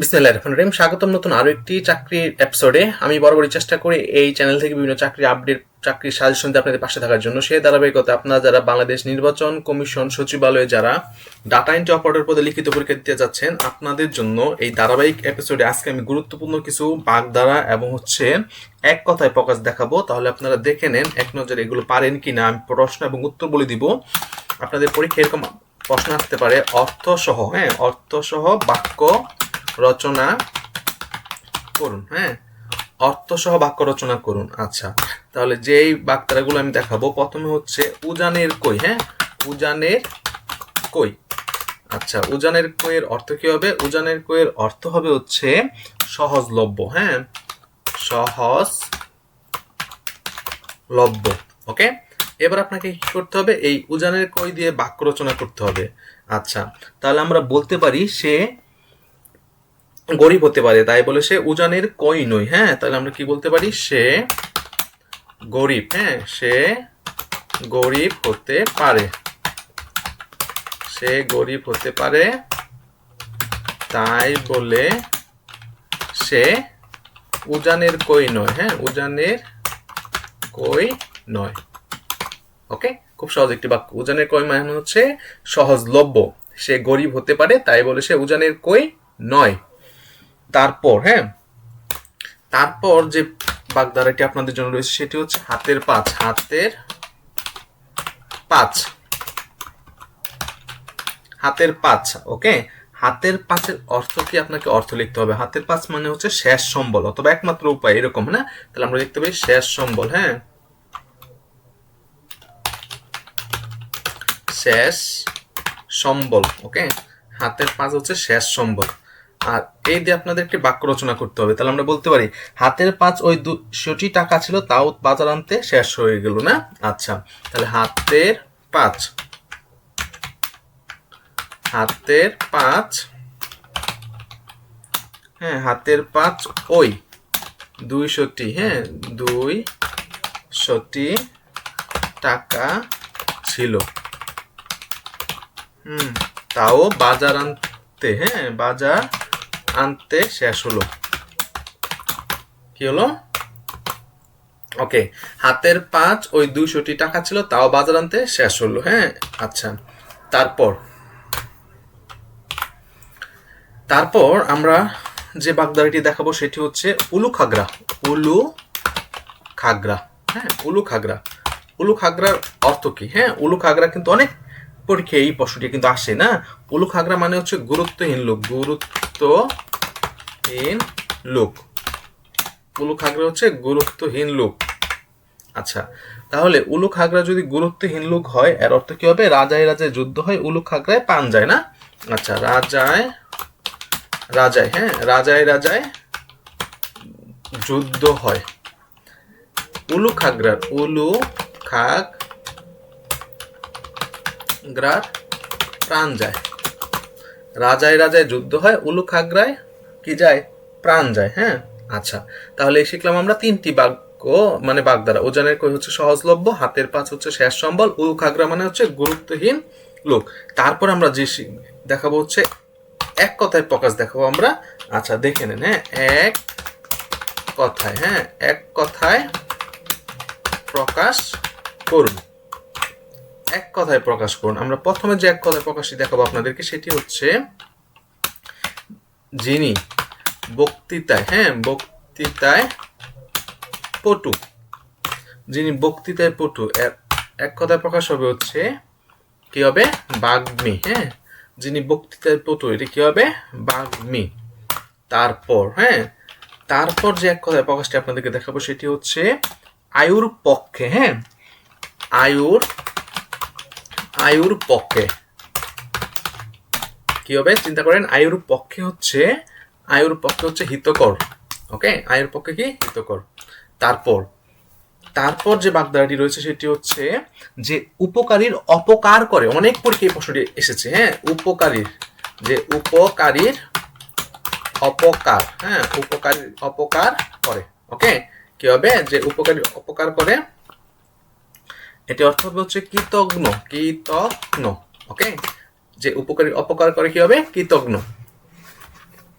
বিসমিল্লাহির রহমানির রহিম। স্বাগতম নতুন আরও একটি চাকরির এপিসোডে আমি বরাবরই চেষ্টা করি এই চ্যানেল থেকে বিভিন্ন চাকরির আপডেট চাকরির সাজেশন দিয়ে আপনাদের পাশে থাকার জন্য। সেই ধারাবাহিকতা আপনারা যারা বাংলাদেশ নির্বাচন কমিশন সচিবালয়ে যারা ডাটা এন্ট্রি অপারেটর পদে লিখিত পরীক্ষা দিতে যাচ্ছেন, আপনাদের জন্য এই ধারাবাহিক এপিসোডে আজকে আমি গুরুত্বপূর্ণ কিছু বাগধারা এবং হচ্ছে এক কথায় প্রকাশ দেখাবো। তাহলে আপনারা দেখে নেন, এক নজরে এগুলো পারেন কিনা। আমি প্রশ্ন এবং উত্তর বলে দিব। আপনাদের পরীক্ষা এরকম প্রশ্ন আসতে পারে অর্থ সহ হ্যাঁ অর্থ সহ বাক্য রচনা করুন হ্যাঁ? অর্থ সহ বাক্য রচনা করুন। আচ্ছা তাহলে যেই বাক্তারাগুলো আমি দেখাবো, প্রথমে হচ্ছে উজানের কই হ্যাঁ? উজানের কই। আচ্ছা উজানের কইয়ের অর্থ কি হবে? উজানের কইয়ের অর্থ হবে হচ্ছে সহজলভ্য হ্যাঁ? সহজ লভ্য ওকে? এবার আপনাকে কি করতে হবে? এই উজানের কই দিয়ে বাক্য রচনা করতে হবে। আচ্ছা তাহলে আমরা বলতে পারি সে গরিব হতে পারে, তাই বলে সে উজানের কই নই হ্যাঁ? তাহলে আমরা কি বলতে পারি? সে গরিব হ্যাঁ? সে গরিব হতে পারে। সে গরিব হতে পারে, তাই বলে সে উজানের কই নয় হ্যাঁ? উজানের কই নয়। ওকে? খুব সহজ একটি বাক্য। উজানের কই মানে হচ্ছে সহজলভ্য। সে গরিব হতে পারে, তাই বলে সে উজানের কই নয়। তারপর হ্যাঁ? তারপর যে বাগধারাটি আপনাদের জন্য রয়েছে সেটি হচ্ছে হাতের পাঁচ। হাতের পাঁচ। হাতের পাঁচ, ওকে? হাতের পাঁচের অর্থ কি? আপনাকে অর্থ লিখতে হবে। হাতের পাঁচ মানে হচ্ছে শেষ সম্বল অথবা একমাত্র উপায়, এরকম, না? তাহলে আমরা লিখতে পারি শেষ সম্বল হ্যাঁ? শেষ সম্বল, ওকে? হাতের পাঁচ হচ্ছে শেষ সম্বল। আর এই দিয়ে আপনাদের একটি বাক্য রচনা করতে হবে। তাহলে আমরা বলতে পারি, হাতের পাঁচ ওই দুশোটি টাকা ছিল, তাও বাজার আনতে শেষ হয়ে গেল না? আচ্ছা তাহলে হাতের পাঁচ। হাতের পাঁচ হ্যাঁ হাতের পাঁচ ওই দুইশোটি হ্যাঁ দুই শটি টাকা ছিল। হুম, তাও বাজার আনতে হ্যাঁ বাজার আনতে শেষ হলো। কি হলো? ওকে হাতের পাঁচ, ওই দুইশোটি টাকা ছিল, তাও বাজার আনতে শেষ হলো হ্যাঁ? আচ্ছা তারপর? তারপর আমরা যে বাগদারিটি দেখাবো সেটি হচ্ছে উলু খাগড়া। উলু খাগড়া হ্যাঁ উলু খাগড়া। উলু খাগড়ার অর্থ কি? হ্যাঁ উলু খাগড়া কিন্তু অনেক পরীক্ষায় এই প্রশ্নটি কিন্তু আসে, না? উলু খাগড়া মানে হচ্ছে গুরুত্বহীন লোক গুরুত্বহীন লোক। উলুক খাগড়া হচ্ছে গুরুত্বহীন লোক। আচ্ছা তাহলে উলুক খাগড়া যদি গুরুত্বহীন লোক হয়, এর অর্থ কি হবে? রাজায় রাজায় যুদ্ধ হয়, উলুক খাগড়ায় পান যায় না? আচ্ছা রাজায় রাজায় হ্যাঁ রাজায় রাজায় যুদ্ধ হয়। উলু খাগড়ার উলু খাগ গ্রার প্রাণ যায়। রাজায় রাজায় যুদ্ধ হয় উলু খাগড়ায় কি যায়? প্রাণ যায় হ্যাঁ? আচ্ছা তাহলে শিখলাম আমরা তিনটি বাক্য মানে বাগদারা ওজনের কই হচ্ছে সহজলভ্য, হাতের পাঁচ হচ্ছে শেষ সম্বল উলু খাগড়া মানে হচ্ছে গুরুত্বহীন লোক। তারপর আমরা যে দেখাবো হচ্ছে এক কথায় প্রকাশ দেখাবো আমরা। আচ্ছা দেখে নেন হ্যাঁ? এক কথায় হ্যাঁ? এক কথায় প্রকাশ করুন। এক কথায় প্রকাশ করুন। আমরা প্রথমে যে এক কথায় প্রকাশটি দেখাবো আপনাদেরকে, সেটি হচ্ছে যিনি বক্তৃতায় হ্যাঁ বক্তৃতায় পটু। যিনি বক্তৃতায় পটু এক কথায় প্রকাশ হবে হচ্ছে, কি হবে? বাগ্মী হ্যাঁ? যিনি বক্তৃতায় পটু, এটি কি হবে? বাগ্মী। তারপর হ্যাঁ? তারপর যে এক কথায় প্রকাশটি আপনাদেরকে দেখাবো, সেটি হচ্ছে আয়ুর পক্ষে হ্যাঁ? আয়ুর আয়ুর পক্ষে। কি হবে? চিন্তা করেন, আয়ুর পক্ষে হচ্ছে আয়ুর পক্ষে হচ্ছে হিতকর ওকে আয়ুর পক্ষে কি? হিতকর। তারপর তারপর যে বাগদারাটি রয়েছে সেটি হচ্ছে যে উপকারীর অপকার করে, অনেক পরীক্ষায় প্রশ্নটি এসেছে হ্যাঁ? উপকারীর, যে উপকারীর অপকার হ্যাঁ? উপকারীর অপকার করে ওকে কি হবে? যে উপকারী অপকার করে, এটি অর্থ হবে হচ্ছে কৃতজ্ঞ কৃতজ্ঞ ওকে যে উপকারী অপকার করে কি হবে? কৃতজ্ঞ